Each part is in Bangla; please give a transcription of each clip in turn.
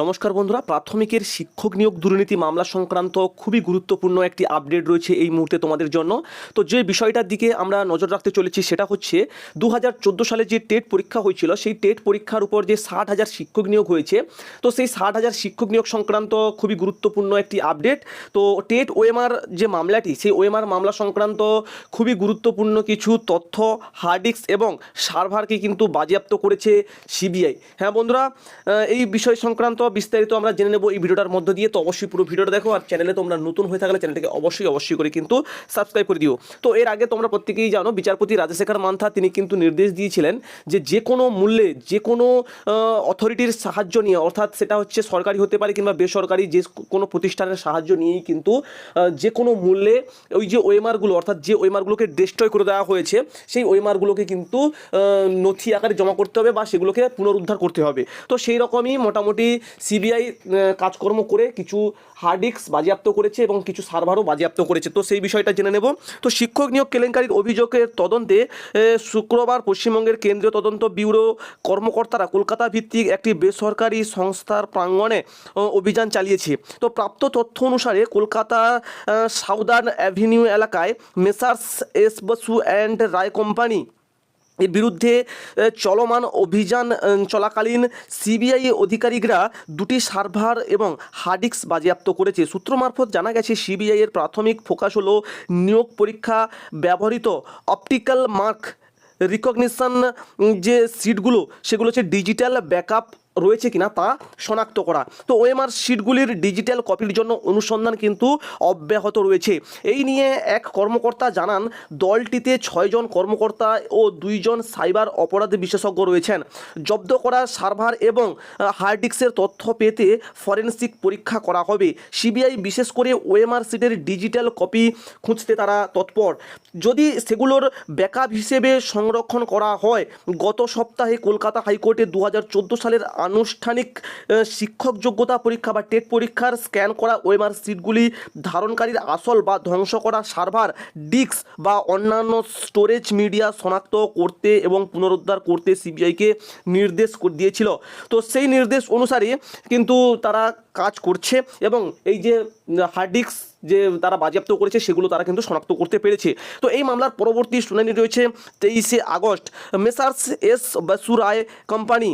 নমস্কার বন্ধুরা, প্রাথমিকের শিক্ষক নিয়োগ দুর্নীতি মামলা সংক্রান্ত খুবই গুরুত্বপূর্ণ একটি আপডেট রয়েছে এই মুহূর্তে তোমাদের জন্য। তো যে বিষয়টার দিকে আমরা নজর রাখতে চলেছি সেটা হচ্ছে দু হাজার চোদ্দ সালে যে টেট পরীক্ষা হয়েছিল, সেই টেট পরীক্ষার উপর যে ষাট হাজার শিক্ষক নিয়োগ হয়েছে, তো সেই ষাট হাজার শিক্ষক নিয়োগ সংক্রান্ত খুবই গুরুত্বপূর্ণ একটি আপডেট। তো টেট ওএমআর যে মামলাটি, সেই ওএমআর মামলা সংক্রান্ত খুবই গুরুত্বপূর্ণ কিছু তথ্য হার্ডিক্স এবং সার্ভারকে কিন্তু বাজেয়াপ্ত করেছে সিবিআই। হ্যাঁ বন্ধুরা এই বিষয় সংক্রান্ত বিস্তারিত আমরা জেনে নেব এই ভিডিওটার মধ্য দিয়ে। তো অবশ্যই পুরো ভিডিওটা দেখো আর চ্যানেলে তোমরা নতুন হয়ে থাকলে চ্যানেলটাকে অবশ্যই অবশ্যই করে কিন্তু সাবস্ক্রাইব করে দিও। তো এর আগে তোমরা প্রত্যেকেই জানো, বিচারপতি রাজশেখর মান্থা তিনি কিন্তু নির্দেশ দিয়েছিলেন যে যে কোনো মূল্যে, যে কোনো অথরিটির সাহায্য নিয়ে, অর্থাৎ সেটা হচ্ছে সরকারি হতে পারে কিংবা বেসরকারি যে কোনো প্রতিষ্ঠানের সাহায্য নিয়েই কিন্তু যে কোনো মূল্যে ওই যে ওয়েমারগুলো অর্থাৎ যে ওয়েমারগুলোকে ডিস্ট্রয় করে দেওয়া হয়েছে, সেই ওয়েমারগুলোকে কিন্তু নথি আকারে জমা করতে হবে বা সেগুলোকে পুনরুদ্ধার করতে হবে। তো সেই রকমই মোটামুটি সিবিআই কাজকর্ম করে কিছু হার্ডিক্স বাজেয়াপ্ত করেছে এবং কিছু সার্ভারও বাজেয়াপ্ত করেছে। তো সেই বিষয়টা জেনে নেব। তো শিক্ষক নিয়োগ কেলেঙ্কারির অভিযোগের তদন্তে শুক্রবার পশ্চিমবঙ্গের কেন্দ্রীয় তদন্ত ব্যুরো কর্মকর্তারা কলকাতা ভিত্তিক একটি বেসরকারি সংস্থার প্রাঙ্গণে অভিযান চালিয়েছে। তো প্রাপ্ত তথ্য অনুসারে কলকাতা সাউদার্ন অ্যাভিনিউ এলাকায় messrs S Basu and Roy company এর বিরুদ্ধে চলমান অভিযান চলাকালীন সিবিআই অধিকারিকরা দুটি সার্ভার এবং হার্ডিক্স বাজেয়াপ্ত করেছে। সূত্র মারফত জানা গেছে, সিবিআই এর প্রাথমিক ফোকাস হলো নিয়োগ পরীক্ষা, ব্যবহৃত অপটিক্যাল মার্ক, রিকগনিশন যে সিটগুলো, সেগুলো হচ্ছে ডিজিটাল ব্যাকআপ রয়েছে কিনা তা শনাক্ত করা। তো ওএমআর শিটগুলির ডিজিটাল কপির জন্য অনুসন্ধান কিন্তু অব্যাহত রয়েছে। এই নিয়ে এক কর্মকর্তা জানান, দলটিতে ছয়জন কর্মকর্তা ও দুইজন সাইবার অপরাধ বিশেষজ্ঞ রয়েছেন। জব্দ করা সার্ভার এবং হার্ড ডিস্কের তথ্য পেতে ফরেনসিক পরীক্ষা করা হবে। সিবিআই বিশেষ করে ওএমআর সিটের ডিজিটাল কপি খুঁজতে তারা তৎপর। যদি সেগুলোর ব্যাকআপ হিসেবে সংরক্ষণ করা হয়, গত সপ্তাহে কলকাতা হাইকোর্টে দু হাজার চোদ্দ সালের আনুষ্ঠানিক শিক্ষক যোগ্যতা পরীক্ষা বা টেট পরীক্ষার স্ক্যান করা, ওএমআর সিটগুলি ধারণকারীর আসল বা ধ্বংস করা, সার্ভার, ডিস্ক বা অন্যান্য স্টোরেজ মিডিয়া শনাক্ত করতে এবং পুনরুদ্ধার করতে সিবিআইকে নির্দেশ দিয়েছিল। তো সেই নির্দেশ অনুসারে কিন্তু তারা কাজ করছে এবং এই যে, হার্ড ডিস্ক যে তারা বাজেয়াপ্ত করেছে সেগুলো তারা কিন্তু শনাক্ত করতে পেরেছে। তো এই মামলার পরবর্তী শুনানি রয়েছে তেইশে August. Messrs S Basu Roy company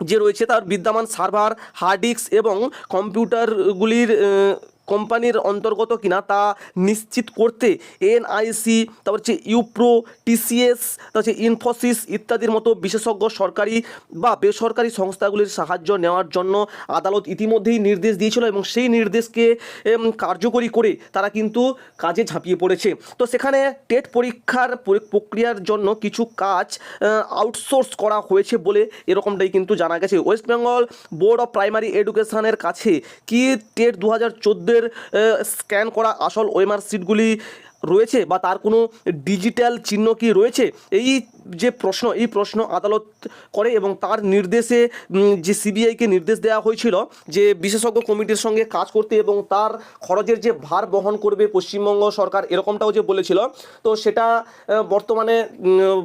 যে রয়েছে তার বিদ্যমান সার্ভার হার্ড ডিস্ক এবং কম্পিউটারগুলির কোম্পানির অন্তর্গত কিনা তা নিশ্চিত করতে এনআইসি, তারপর হচ্ছে ইউপ্রো, টিসিএস, তারপর হচ্ছে ইনফোসিস ইত্যাদির মতো বিশেষজ্ঞ সরকারি বা বেসরকারি সংস্থাগুলির সাহায্য নেওয়ার জন্য আদালত ইতিমধ্যেই নির্দেশ দিয়েছিল এবং সেই নির্দেশকে কার্যকরী করে তারা কিন্তু কাজে ঝাঁপিয়ে পড়েছে। তো সেখানে টেট পরীক্ষার প্রক্রিয়ার জন্য কিছু কাজ আউটসোর্স করা হয়েছে বলে এরকমটাই কিন্তু জানা গেছে। West Bengal board of primary এডুকেশনের কাছে কি টেট দু হাজার চোদ্দ চোদ্দোর স্ক্যান করা আসল ওয়েমার সিটগুলি রয়েছে বা তার কোনো ডিজিটাল চিহ্ন কি রয়েছে? এই যে প্রশ্ন, এই প্রশ্ন আদালত করে এবং তার নির্দেশে যে সিবিআইকে নির্দেশ দেওয়া হয়েছিল যে বিশেষজ্ঞ কমিটির সঙ্গে কাজ করতে এবং তার খরচের যে ভার বহন করবে পশ্চিমবঙ্গ সরকার এরকমটাও যে বলেছিল, তো সেটা বর্তমানে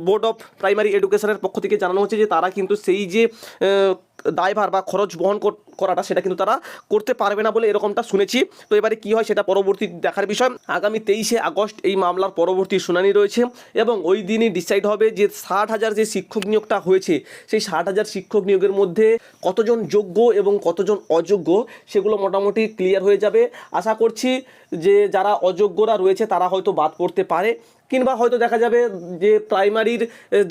বোর্ড অফ প্রাইমারি এডুকেশনের পক্ষ থেকে জানানো হচ্ছে যে তারা কিন্তু সেই যে দায়ভার বা খরচ বহন করাটা সেটা কিন্তু তারা করতে পারবে না বলে এরকমটা শুনেছি। তো এবারে কি হয় সেটা পরবর্তী দেখার বিষয়। আগামী তেইশে আগস্ট এই মামলার পরবর্তী শুনানি রয়েছে এবং ওই দিনই ডিসাইড হবে যে ষাট হাজার যে শিক্ষক নিয়োগটা হয়েছে, সেই ষাট হাজার শিক্ষক নিয়োগের মধ্যে কতজন যোগ্য এবং কতজন অযোগ্য সেগুলো মোটামুটি ক্লিয়ার হয়ে যাবে। আশা করছি যে যারা অযোগ্যরা রয়েছে তারা হয়তো বাদ পড়তে পারে। কিংবা হয়তো দেখা যাবে যে প্রাইমারির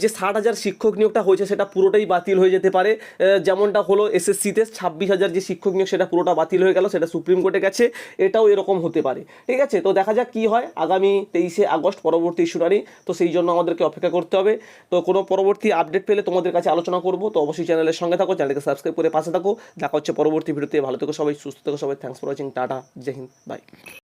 যে ষাট হাজার শিক্ষক নিয়োগটা হয়েছে সেটা পুরোটাই বাতিল হয়ে যেতে পারে। যেমনটা হলো এসএসসিতে ছাব্বিশ হাজার যে শিক্ষক নিয়োগ সেটা পুরোটা বাতিল হয়ে গেল, সেটা সুপ্রিম কোর্টে গেছে, এটাও এরকম হতে পারে। ঠিক আছে? তো দেখা যাক কী হয় আগামী তেইশে আগস্ট পরবর্তী শুনানি তো সেই জন্য আমাদেরকে অপেক্ষা করতে হবে। তো কোনো পরবর্তী আপডেট পেলে তোমাদের কাছে আলোচনা করব। তো অবশ্যই চ্যানেলের সঙ্গে থাকো, চ্যানেলকে সাবস্ক্রাইব করে পাশে থাকো। দেখা হচ্ছে পরবর্তী ভিডিওতে ভালো থেকো সবাই, সুস্থ থেকো সবাই। Thanks for watching tata, Joy bye